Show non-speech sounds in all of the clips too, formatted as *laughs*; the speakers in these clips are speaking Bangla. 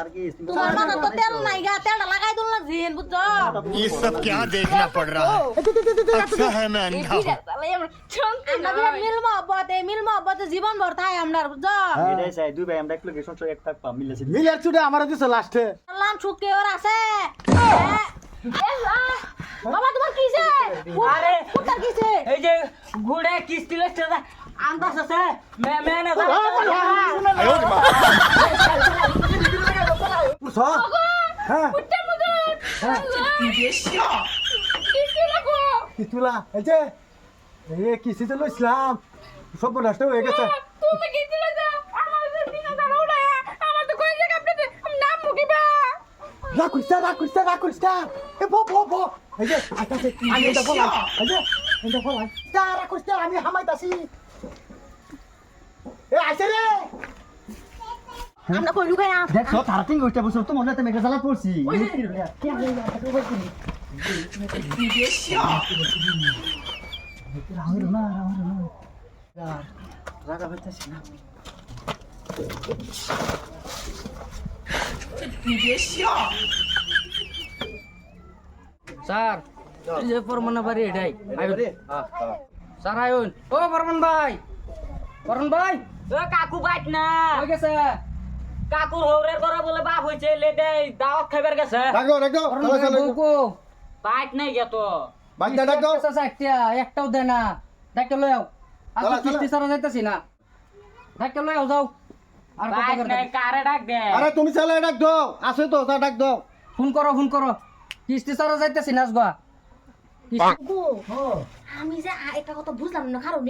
আর কি তোমার মাথা তো তেল নাই গা তেলটা লাগাই দিল না জিন বুঝছো ये सब क्या देखना पड़ रहा है अच्छा है मैं अंधा हूँ আমরা বিরাট মিল মহব্বত এই মিল মহব্বতে জীবন ভর থাই আমরা বুঝছো এটাই চাই দুই ভাই আমরা এক লোকেশন সহ এক থাকবা মিলেছি মিলের চুড়ে আমার দিছে লাস্টে লাম শুকে ওর আছে বাবা তোমার কিছে আরে কুত্তার কিছে এই যে ঘুরে কিস্তি লেছে আন্দাজ আছে মে মেনে বুঝছ হ্যাঁ কিতুলা এই যে এ কিসিতে লইছিলাম সব নষ্ট হয়ে গেছে রাগ না, করিস না, করিস না। এ বো, বো, বো। এই যে, আইতাছে, আমি এটা বলাই। এই যে, এটা বলাই। যা, রাগ না, আমি হামাইতাছি। এ, আইছে রে। আমরা কই লুকাই না দেখছ তারাতিং ওইটা বসে তো মনে হয় মেঘা জ্বালা পড়ছি। স্যার এই যে পরমান বাড়ি এটাই। স্যার আয়ুন। ও পরমান ভাই। পরমান ভাই। ও কাকু বাইট না হয়ে গেছে? কাকুর হৌরের করা বলে বাপ হইছে লে দে দাওয়াত খাইবার গেছে। চালা, রাগ দাও। বাইট নাই গে তো। বাগদা, রাগ দাও। একটা একটাও দে না। ডাক্তার লই আও। আর কিস্তি সারা যাইতাছি না। ডাক্তার লই আও যাও। আর বাইট নাই কারে ডাক দে? আরে তুমি চালা ডাক দাও আছে তো তা ডাক দাও ফোন করো ফোন করো। কিস্তি সারা যাইতাছি না আজগা। গো আমি যে একটা কথা বুঝলাম না কারণ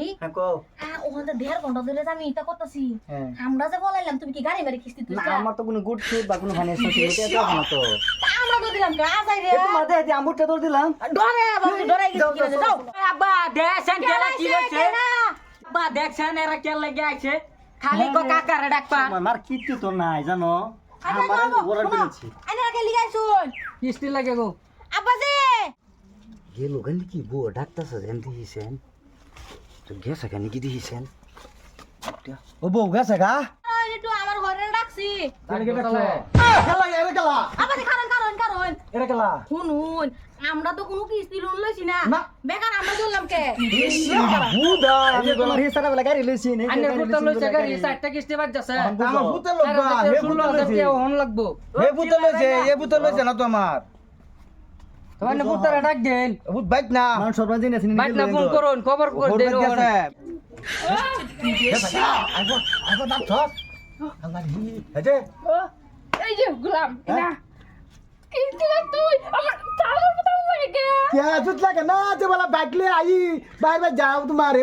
হ্যাঁ ওখানে দেড় ঘণ্টা ধরে আমি এটা করতেছি। হ্যাঁ। আমরা যে বলাইলাম তুমি কি গাড়ি বাড়ি কিস্তি না তুলছা আমার তো কোনো গুড ফুড বা কোনো ফাইন্যান্স ফেসিলিটি আছে না তো। আমরা তো দিলাম কে আজাই রে তোমার দেহে দিয়ে আমুরটা তোর দিলাম। ডরে বাবু ডরে গেছি কিনা যাও আব্বা দেখছেন কেলা কি হইছে আব্বা দেখছেন এরা কে লাগে আইছে? খালি কো কাকারে ডাকবা। আমার মার কিচ্ছু তো নাই জানো? আমার শোনো, বলেছি। আইনা কে লিগাইছুন কিস্তি লাগে গো। আব্বা যে গেলো কেন কি বউ ডাক্তার যেন দিয়েছেন তো গেছে কেন কি দিয়েছেন ও বউ গেছে গা? একটু আমার ঘরে শুনুন তো কোনো কিস্তি লোন লইছি না? না। বেকার আমরা বললাম কে বুদা আমি তোমার হিসাবে বলে গাড়ি লইছি নে আনে ফুটা লইছে গাড়ি। সাইডটা কিস্তি বাজ যাচ্ছে আমার ভূতের লোক হে ভূতের লইছে। হে ভূতের লইছে এ ভূতের লইছে না তো আমার ডাক দেন। না। মানুষ সব রাজি আছেন না ফোন করুন খবর কর দেন হ্যাঁ? না। কিনছিলা তুই? আমার চালের মতো হয়ে গেল কে জুত লাগে বলা বাইকলে যাও তোমার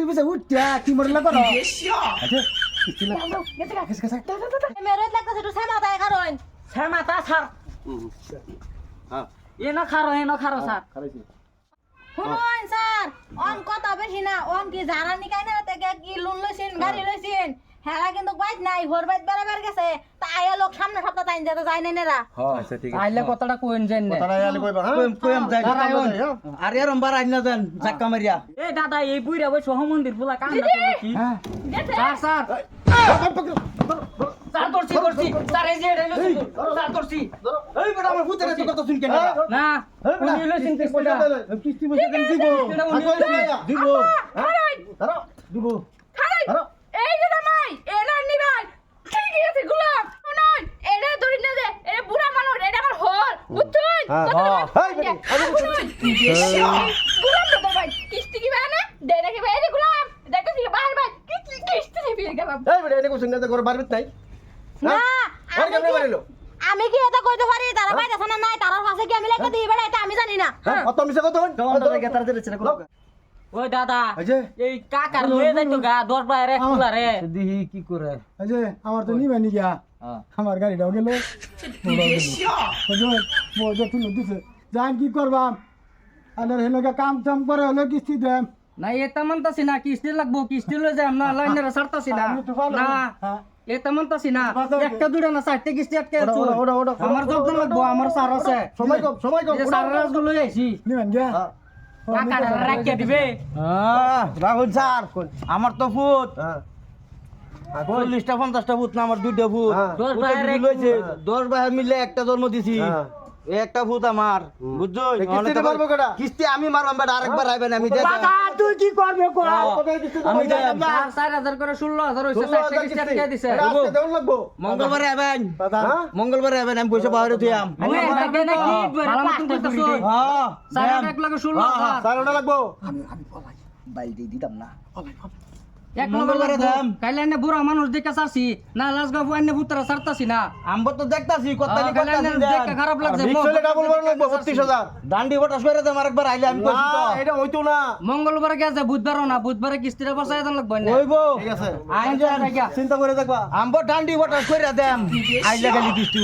পিছে উঠতে কি মরলা করো? আচ্ছা কিছিলা গেছে গেছে। গেছে মেরত লাগতেছে তো হ্যাঁ। এনো খারো এনো খারো স্যার শুনুন স্যার অন কথা বেশি না অন কি জানা নি কাইনা থেকে কি লোন লইছেন গাড়ি লইছেন হেরা কিন্তু বাইক নাই হোর বাইক বেড়াবার গেছে তা আয়া লোক সামনে না নেরা আচ্ছা ঠিক না কথাটা আইলে কইবা হ্যাঁ কোন এ দাদা এই বুইরা বই সহ মন্দির ফুলা কান্না স্যার করছি করছি স্যার এই যে এটা লইছি তো। স্যার করছি এই বেটা আমার ভূতের এত কথা শুন কেন? না। উনি লইছেন কিস্তিটা কিস্তি মসে কেন দিব দিব দাঁড়াও দিব। দাঁড়াও। এই যে জামাই এরা নিবাই ঠিক আছে গুলাম শুনুন এরা ধরি না দে এরা বুড়া মানুষ এটা আমার হল বুঝছেন এই বেটা গুলাম তো ভাই কিস্তি কি বানা দে নাকি ভাই রে গুলাম দেখতেছি ভাই ভাই কিস্তি কিস্তি দিয়ে গেলাম? এই বেটা এনে কোসিং না করে বারবিত নাই? না আর আমি কেমনে কি- বাড়িলো আমি কি এটা কইতে পারি? তারা বাইরে না নাই তারার পাশে কি আমি লেখা দিই বেড়া? আমি জানি না। হ্যাঁ? অত মিছে কত হন তোমার জায়গা দিলে ছেলে ওই দাদা এই কাকার লয়ে যাইতো গা? দশ বাইরে ফুলা রে। দিহি কি করে? এই যে আমার তো নিবে নি গিয়া। হ্যাঁ। আমার গাড়িটাও গেল। মজা তুলে দিছে। জান কি করবাম? আর হেনকে কাম টাম করে হলে কিস্তি দেম। না এটা মানতাছি না কিস্তি লাগবো কিস্তি লয়ে যাই না লাইনের ছাড়তাছি না। হ্যাঁ। এটা মানতাছি না বাজার- একটা দুটা না চারটে কিস্তি আটকে ওটা, ওটা, ওটা, ওটা। আমার যত্ন লাগবো আমার সার আছে। সময় কম সময় কম সার রাজগুলো লই আইছি। নিবেন গিয়া কাকাটা রাখিয়ে দিবে। রাহুল স্যার আমার তো ফুট চল্লিশটা পঞ্চাশটা ভূত না আমার দুইটা ভূত। হ্যাঁ। দশ ভাইয়ের মিলে একটা জন্ম দিছি। হ্যাঁ। একটা ভূত আমার বুঝছ? কিস্তি আমি মারবাম বেটা আরেকবার আইবেন আমি তুই কি করবে কর? হ্যাঁ। আমি আমি না। চার হাজার করে ষোলো হাজার হয়েছে লাগবো। মঙ্গলবারে আইবেন। হ্যাঁ? মঙ্গলবারে আইবেন আমি পয়সা পাহাড়ে তুইয়াম আমি। লাগে নাকি ভালো মতন করতেছো হ্যাঁ চার দেন। এক লাগে ষোলো হ্যাঁ, হ্যাঁ। হাজার। ওটা লাগবো? বাইল দিয়ে দিতাম না। এক মঙ্গলবারে নম্বরে দাম। কাইলে এনে বুড়া মানুষ দেখে চাচ্ছি না গাবু এনে ভূতরা না। আমবো তো দেখতাছি দেখে খারাপ লাগছে ডাবল লাগবো ডান্ডি বটাস দেম আরেকবার আইলে আমি কইছি তো। এটা হইতো না। মঙ্গলবারে গেছে বুধবারও না বুধবারে কিস্তিটা বসাই দেন লাগবে না। কইবো ঠিক আছে। আইন যান চিন্তা করে দেখবা। আমবো ডান্ডি বটাস করে দেম *laughs* আইলে গেলি কিস্তি